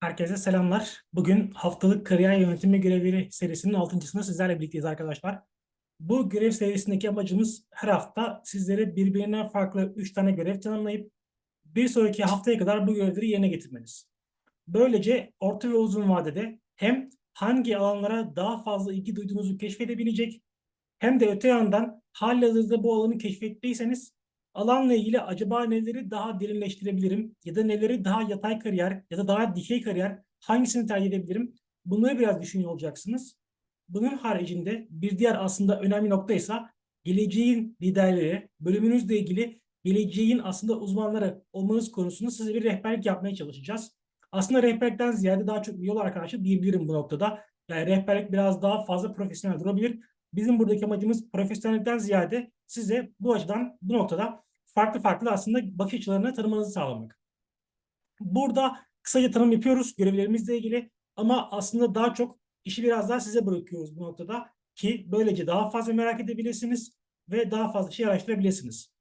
Herkese selamlar. Bugün haftalık kariyer yönetimi görevleri serisinin altıncısında sizlerle birlikteyiz arkadaşlar. Bu görev serisindeki amacımız her hafta sizlere birbirinden farklı 3 tane görev tanımlayıp bir sonraki haftaya kadar bu görevleri yerine getirmeniz. Böylece orta ve uzun vadede hem hangi alanlara daha fazla ilgi duyduğunuzu keşfedebilecek hem de öte yandan halihazırda bu alanı keşfettiyseniz alanla ilgili acaba neleri daha derinleştirebilirim ya da neleri daha yatay kariyer ya da daha dikey kariyer hangisini tercih edebilirim? Bunları biraz düşünüyor olacaksınız. Bunun haricinde bir diğer aslında önemli nokta ise geleceğin liderleri, bölümünüzle ilgili geleceğin aslında uzmanları olmanız konusunda size bir rehberlik yapmaya çalışacağız. Aslında rehberlikten ziyade daha çok yol arkadaşı diyebilirim bu noktada. Yani rehberlik biraz daha fazla profesyonel durabilir. Bizim buradaki amacımız profesyonellikten ziyade size bu açıdan bu noktada farklı farklı aslında bakış açılarını tanımanızı sağlamak. Burada kısaca tanım yapıyoruz görevlerimizle ilgili ama aslında daha çok işi biraz daha size bırakıyoruz bu noktada ki böylece daha fazla merak edebilirsiniz ve daha fazla şey araştırabilirsiniz.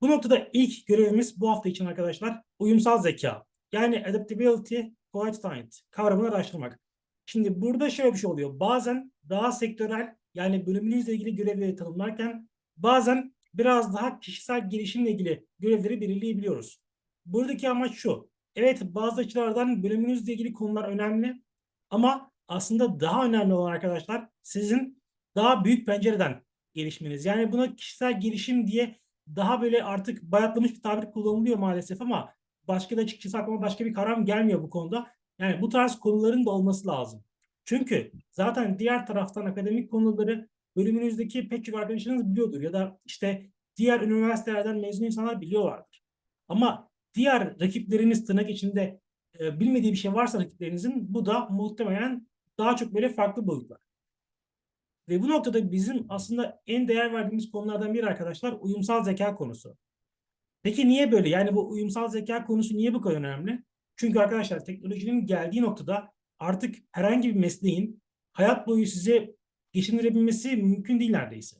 Bu noktada ilk görevimiz bu hafta için arkadaşlar uyumsal zeka. Yani adaptability coefficient kavramını araştırmak. Şimdi burada şöyle bir şey oluyor. Bazen daha sektörel yani bölümünüzle ilgili görevleri tanımlarken bazen biraz daha kişisel gelişimle ilgili görevleri belirleyebiliyoruz. Buradaki amaç şu. Evet bazı açılardan bölümünüzle ilgili konular önemli ama aslında daha önemli olan arkadaşlar sizin daha büyük pencereden gelişmeniz. Yani buna kişisel gelişim diye daha böyle artık bayatlamış bir tabir kullanılıyor maalesef ama başka da açıkçası aklıma başka bir kavram gelmiyor bu konuda. Yani bu tarz konuların da olması lazım. Çünkü zaten diğer taraftan akademik konuları bölümünüzdeki pek çok arkadaşınız biliyordur ya da işte diğer üniversitelerden mezun insanlar biliyorlardır. Ama diğer rakipleriniz tırnak içinde e, bilmediği bir şey varsa rakiplerinizin bu da muhtemelen daha çok böyle farklı boyutlar. Ve bu noktada bizim aslında en değer verdiğimiz konulardan biri arkadaşlar uyumsal zeka konusu. Peki niye böyle? Yani bu uyumsal zeka konusu niye bu kadar önemli? Çünkü arkadaşlar teknolojinin geldiği noktada artık herhangi bir mesleğin hayat boyu size geçindirebilmesi mümkün değil neredeyse.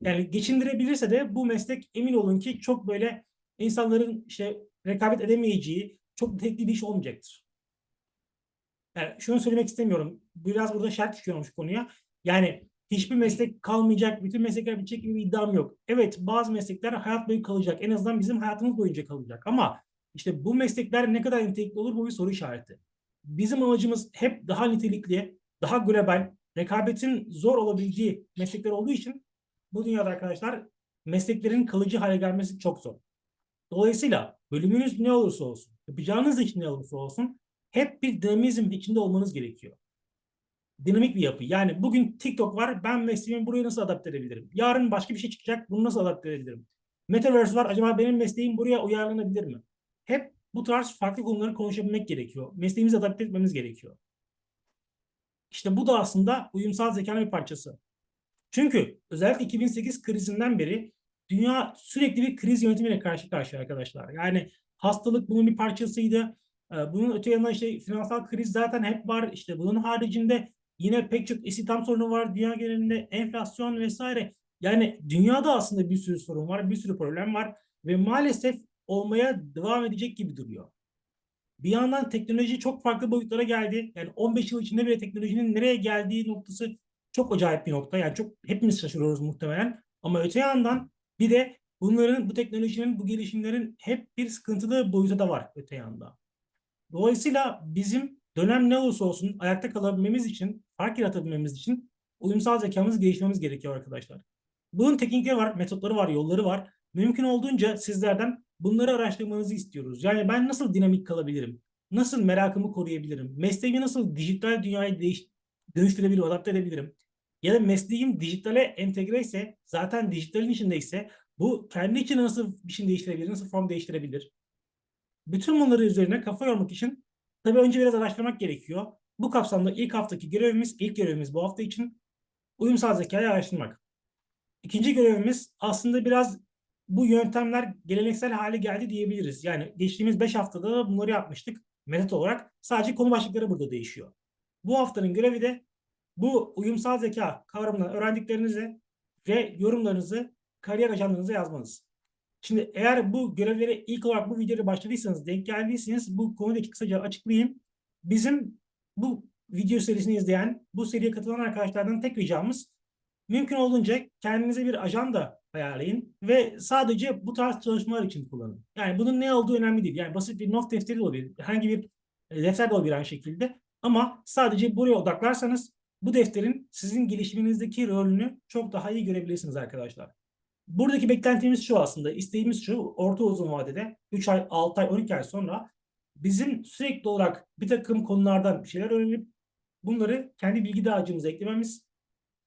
Yani geçindirebilirse de bu meslek emin olun ki çok böyle insanların işte rekabet edemeyeceği çok nitelikli bir iş olmayacaktır. Yani şunu söylemek istemiyorum. Biraz burada şart çıkıyormuş konuya. Yani hiçbir meslek kalmayacak, bütün meslekler bitecek gibi bir iddiam yok. Evet bazı meslekler hayat boyu kalacak. En azından bizim hayatımız boyunca kalacak. Ama işte bu meslekler ne kadar nitelikli olur bu bir soru işareti. Bizim amacımız hep daha nitelikli, daha global, rekabetin zor olabildiği meslekler olduğu için bu dünyada arkadaşlar mesleklerin kalıcı hale gelmesi çok zor. Dolayısıyla bölümünüz ne olursa olsun, yapacağınız iş ne olursa olsun hep bir dinamizm içinde olmanız gerekiyor. Dinamik bir yapı. Yani bugün TikTok var, ben mesleğimi buraya nasıl adapte edebilirim? Yarın başka bir şey çıkacak, bunu nasıl adapte edebilirim? Metaverse var, acaba benim mesleğim buraya uyarlanabilir mi? Hep bu tarz farklı konuları konuşabilmek gerekiyor. Mesleğimizi adapte etmemiz gerekiyor. İşte bu da aslında uyumsal zekanın bir parçası. Çünkü özellikle 2008 krizinden beri dünya sürekli bir kriz yönetimiyle karşı karşıya arkadaşlar. Yani hastalık bunun bir parçasıydı. Ee, bunun öte yanından işte finansal kriz zaten hep var. İşte bunun haricinde yine pek çok istihdam sorunu var. Dünya genelinde enflasyon vesaire. Yani dünyada aslında bir sürü sorun var, bir sürü problem var ve maalesef olmaya devam edecek gibi duruyor. Bir yandan teknoloji çok farklı boyutlara geldi. Yani 15 yıl içinde bile teknolojinin nereye geldiği noktası çok acayip bir nokta. Yani çok hepimiz şaşırıyoruz muhtemelen. Ama öte yandan bir de bunların, bu teknolojinin, bu gelişimlerin hep bir sıkıntılı boyutu da var öte yanda. Dolayısıyla bizim dönem ne olursa olsun ayakta kalabilmemiz için, fark yaratabilmemiz için uyumsal zekamızı geliştirmemiz gerekiyor arkadaşlar. Bunun teknikleri var, metotları var, yolları var. Mümkün olduğunca sizlerden bunları araştırmanızı istiyoruz. Yani ben nasıl dinamik kalabilirim? Nasıl merakımı koruyabilirim? Mesleğimi nasıl dijital dünyaya değiş dönüştürebilirim, adapte edebilirim? Ya da mesleğim dijitale entegre ise, zaten dijitalin içindeyse bu kendi için nasıl bir şey değiştirebilir, nasıl form değiştirebilir? Bütün bunları üzerine kafa yormak için tabii önce biraz araştırmak gerekiyor. Bu kapsamda ilk haftaki görevimiz, ilk görevimiz bu hafta için uyumsal zekayı araştırmak. İkinci görevimiz aslında biraz bu yöntemler geleneksel hale geldi diyebiliriz. Yani geçtiğimiz 5 haftada bunları yapmıştık metot olarak. Sadece konu başlıkları burada değişiyor. Bu haftanın görevi de bu uyumsal zeka kavramından öğrendiklerinizi ve yorumlarınızı kariyer ajandanıza yazmanız. Şimdi eğer bu görevlere ilk olarak bu videoya başladıysanız, denk geldiyseniz bu konuda kısaca açıklayayım. Bizim bu video serisini izleyen, bu seriye katılan arkadaşlardan tek ricamız mümkün olduğunca kendinize bir ajanda ayarlayın ve sadece bu tarz çalışmalar için kullanın. Yani bunun ne olduğu önemli değil. Yani basit bir not defteri de olabilir. Herhangi bir e, defter de olabilir aynı şekilde. Ama sadece buraya odaklarsanız bu defterin sizin gelişiminizdeki rolünü çok daha iyi görebilirsiniz arkadaşlar. Buradaki beklentimiz şu aslında. isteğimiz şu. Orta uzun vadede 3 ay, 6 ay, 12 ay sonra bizim sürekli olarak bir takım konulardan bir şeyler öğrenip bunları kendi bilgi dağarcığımıza eklememiz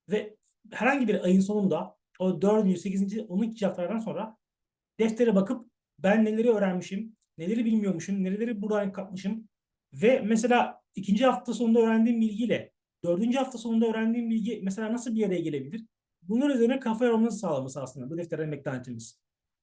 ve herhangi bir ayın sonunda o 4. 8. 12. haftalardan sonra deftere bakıp ben neleri öğrenmişim, neleri bilmiyormuşum, neleri buradan kapmışım ve mesela ikinci hafta sonunda öğrendiğim bilgiyle dördüncü hafta sonunda öğrendiğim bilgi mesela nasıl bir araya gelebilir? Bunlar üzerine kafa yormanızı sağlaması aslında bu defterden beklentimiz.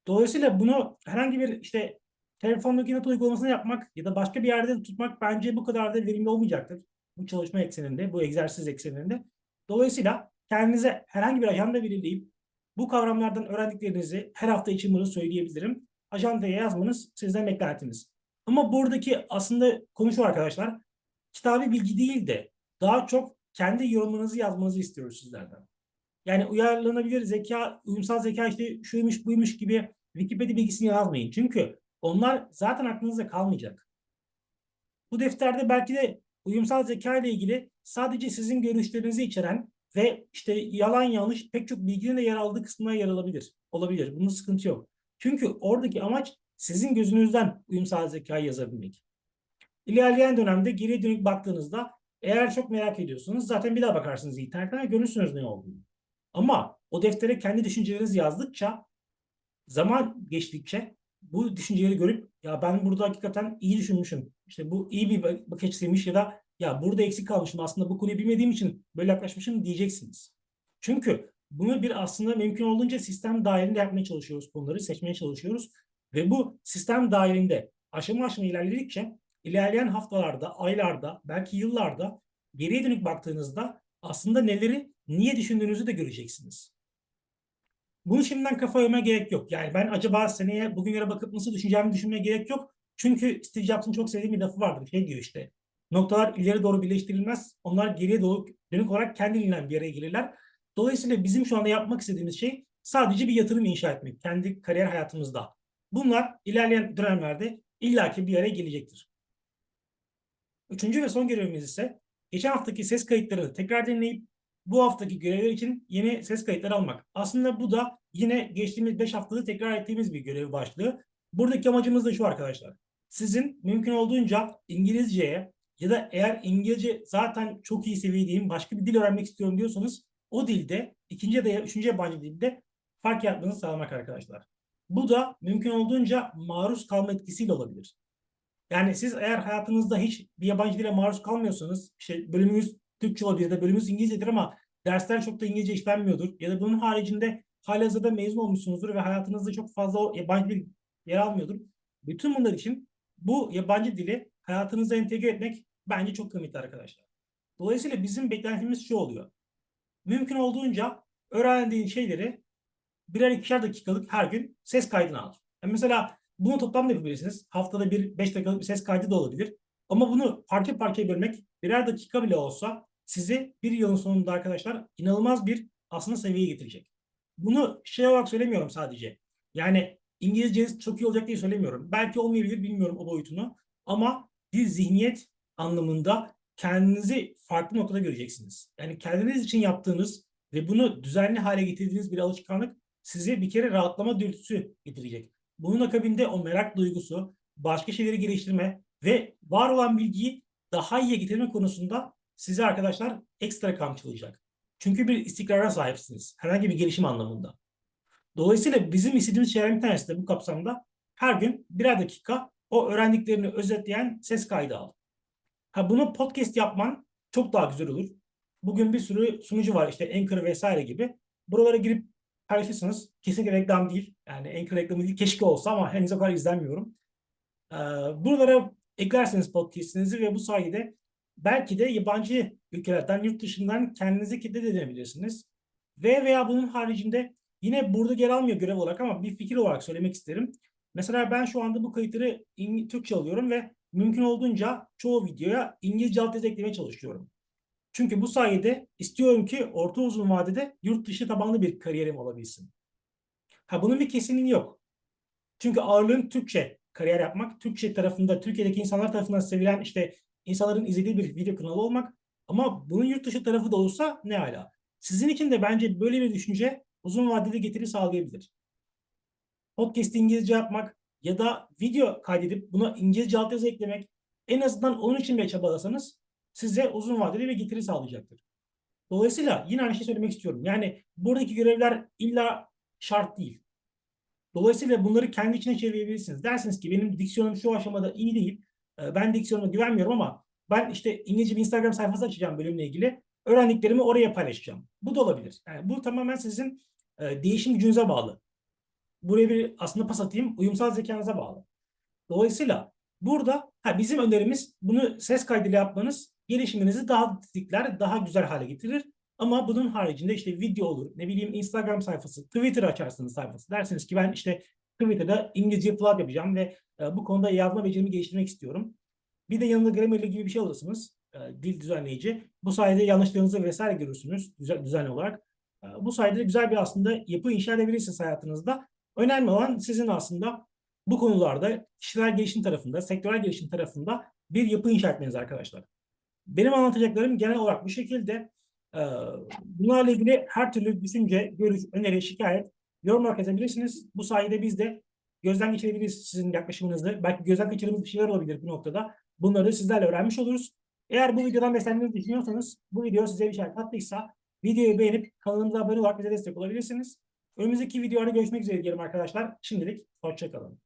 Dolayısıyla bunu herhangi bir işte telefondaki not uygulamasını yapmak ya da başka bir yerde tutmak bence bu kadar da verimli olmayacaktır. Bu çalışma ekseninde, bu egzersiz ekseninde. Dolayısıyla kendinize herhangi bir ajanda belirleyip bu kavramlardan öğrendiklerinizi her hafta için bunu söyleyebilirim. Ajandaya yazmanız sizden beklentimiz. Ama buradaki aslında konu şu arkadaşlar. Kitabi bilgi değil de daha çok kendi yorumunuzu yazmanızı istiyoruz sizlerden. Yani uyarlanabilir zeka, uyumsal zeka işte şuymuş buymuş gibi Wikipedia bilgisini yazmayın. Çünkü onlar zaten aklınızda kalmayacak. Bu defterde belki de uyumsal zeka ile ilgili sadece sizin görüşlerinizi içeren ve işte yalan yanlış pek çok bilginin de yer aldığı kısmına yer alabilir. Olabilir. Bunun sıkıntı yok. Çünkü oradaki amaç sizin gözünüzden uyumsal zekayı yazabilmek. İlerleyen dönemde geriye dönük baktığınızda eğer çok merak ediyorsunuz zaten bir daha bakarsınız internetten ve görürsünüz ne olduğunu. Ama o deftere kendi düşüncelerinizi yazdıkça zaman geçtikçe bu düşünceleri görüp ya ben burada hakikaten iyi düşünmüşüm. İşte bu iyi bir bakış açısıymış ya da ya burada eksik kalmışım aslında bu konuyu bilmediğim için böyle yaklaşmışım diyeceksiniz. Çünkü bunu bir aslında mümkün olduğunca sistem dahilinde yapmaya çalışıyoruz konuları, seçmeye çalışıyoruz. Ve bu sistem dahilinde aşama aşama ilerledikçe ilerleyen haftalarda, aylarda, belki yıllarda geriye dönük baktığınızda aslında neleri, niye düşündüğünüzü de göreceksiniz. Bunu şimdiden kafa yormaya gerek yok. Yani ben acaba seneye bugünlere bakıp nasıl düşüneceğimi düşünmeye gerek yok. Çünkü Steve Jobs'ın çok sevdiğim bir lafı vardır. Şey diyor işte, noktalar ileri doğru birleştirilmez. Onlar geriye doğru dönük olarak kendiliğinden bir araya gelirler. Dolayısıyla bizim şu anda yapmak istediğimiz şey sadece bir yatırım inşa etmek kendi kariyer hayatımızda. Bunlar ilerleyen dönemlerde illaki bir araya gelecektir. Üçüncü ve son görevimiz ise geçen haftaki ses kayıtlarını tekrar dinleyip bu haftaki görevler için yeni ses kayıtları almak. Aslında bu da yine geçtiğimiz 5 haftada tekrar ettiğimiz bir görev başlığı. Buradaki amacımız da şu arkadaşlar. Sizin mümkün olduğunca İngilizceye ya da eğer İngilizce zaten çok iyi seviyedeyim başka bir dil öğrenmek istiyorum diyorsanız o dilde ikinci ya da üçüncü yabancı dilde fark yapmanızı sağlamak arkadaşlar. Bu da mümkün olduğunca maruz kalma etkisiyle olabilir. Yani siz eğer hayatınızda hiç bir yabancı dile maruz kalmıyorsanız, işte bölümünüz Türkçe olabilir ya da bölümünüz İngilizcedir ama dersler çok da İngilizce işlenmiyordur. Ya da bunun haricinde halihazırda mezun olmuşsunuzdur ve hayatınızda çok fazla o yabancı dil yer almıyordur. Bütün bunlar için bu yabancı dili hayatınıza entegre etmek bence çok kıymetli arkadaşlar. Dolayısıyla bizim beklentimiz şu oluyor. Mümkün olduğunca öğrendiğin şeyleri birer ikişer dakikalık her gün ses kaydına al. Yani mesela bunu toplamda yapabilirsiniz. Haftada bir beş dakikalık bir ses kaydı da olabilir. Ama bunu parça parça bölmek birer dakika bile olsa sizi bir yılın sonunda arkadaşlar inanılmaz bir aslında seviyeye getirecek. Bunu şey olarak söylemiyorum sadece. Yani İngilizceniz çok iyi olacak diye söylemiyorum. Belki olmayabilir bilmiyorum o boyutunu. Ama bir zihniyet anlamında kendinizi farklı noktada göreceksiniz. Yani kendiniz için yaptığınız ve bunu düzenli hale getirdiğiniz bir alışkanlık size bir kere rahatlama dürtüsü getirecek. Bunun akabinde o merak duygusu, başka şeyleri geliştirme ve var olan bilgiyi daha iyiye getirme konusunda size arkadaşlar ekstra kamçılayacak. Çünkü bir istikrara sahipsiniz. Herhangi bir gelişim anlamında. Dolayısıyla bizim istediğimiz şeylerin bir tanesi de bu kapsamda her gün birer dakika o öğrendiklerini özetleyen ses kaydı al. Ha bunu podcast yapman çok daha güzel olur. Bugün bir sürü sunucu var işte Anchor vesaire gibi. Buralara girip paylaşırsanız kesinlikle reklam değil. Yani Anchor reklamı değil keşke olsa ama henüz o kadar izlenmiyorum. Ee, buralara eklerseniz podcastinizi ve bu sayede belki de yabancı ülkelerden, yurt dışından kendinizi kitle edebilirsiniz. Ve veya bunun haricinde Yine burada yer almıyor görev olarak ama bir fikir olarak söylemek isterim. Mesela ben şu anda bu kayıtları Türkçe alıyorum ve mümkün olduğunca çoğu videoya İngilizce altyazı eklemeye çalışıyorum. Çünkü bu sayede istiyorum ki orta uzun vadede yurt dışı tabanlı bir kariyerim olabilsin. Ha bunun bir kesinliği yok. Çünkü ağırlığım Türkçe kariyer yapmak, Türkçe tarafında, Türkiye'deki insanlar tarafından sevilen işte insanların izlediği bir video kanalı olmak. Ama bunun yurt dışı tarafı da olsa ne ala. Sizin için de bence böyle bir düşünce uzun vadede getiri sağlayabilir. Podcast İngilizce yapmak ya da video kaydedip buna İngilizce altyazı eklemek en azından onun için bir çabalasanız size uzun vadeli bir getiri sağlayacaktır. Dolayısıyla yine aynı şey söylemek istiyorum. Yani buradaki görevler illa şart değil. Dolayısıyla bunları kendi içine çevirebilirsiniz. Dersiniz ki benim diksiyonum şu aşamada iyi değil. Ee, Ben diksiyonuma güvenmiyorum ama ben işte İngilizce bir Instagram sayfası açacağım bölümle ilgili. Öğrendiklerimi oraya paylaşacağım. Bu da olabilir. Yani bu tamamen sizin e, değişim gücünüze bağlı. Buraya bir aslında pas atayım. Uyumsal zekanıza bağlı. Dolayısıyla burada ha, bizim önerimiz bunu ses kaydıyla yapmanız gelişiminizi daha tetikler, daha güzel hale getirir. Ama bunun haricinde işte video olur, ne bileyim Instagram sayfası, Twitter açarsınız sayfası. Dersiniz ki ben işte Twitter'da İngilizce vlog yapacağım ve e, bu konuda yazma becerimi geliştirmek istiyorum. Bir de yanında Grammarly gibi bir şey alırsınız. e, dil düzenleyici. Bu sayede yanlışlarınızı vesaire görürsünüz düzen, düzenli olarak. E, bu sayede de güzel bir aslında yapı inşa edebilirsiniz hayatınızda. Önemli olan sizin aslında bu konularda kişisel gelişim tarafında, sektörel gelişim tarafında bir yapı inşa etmeniz arkadaşlar. Benim anlatacaklarım genel olarak bu şekilde. Ee, Bunlarla ilgili her türlü düşünce, görüş, öneri, şikayet yorum olarak. Bu sayede biz de gözden geçirebiliriz sizin yaklaşımınızı. Belki gözden kaçırdığımız bir şeyler olabilir bu noktada. Bunları sizlerle öğrenmiş oluruz. Eğer bu videodan beslendiğinizi düşünüyorsanız, bu video size bir şey kattıysa videoyu beğenip kanalımıza abone olarak bize destek olabilirsiniz. Önümüzdeki videolarda görüşmek üzere diyelim arkadaşlar. Şimdilik hoşçakalın.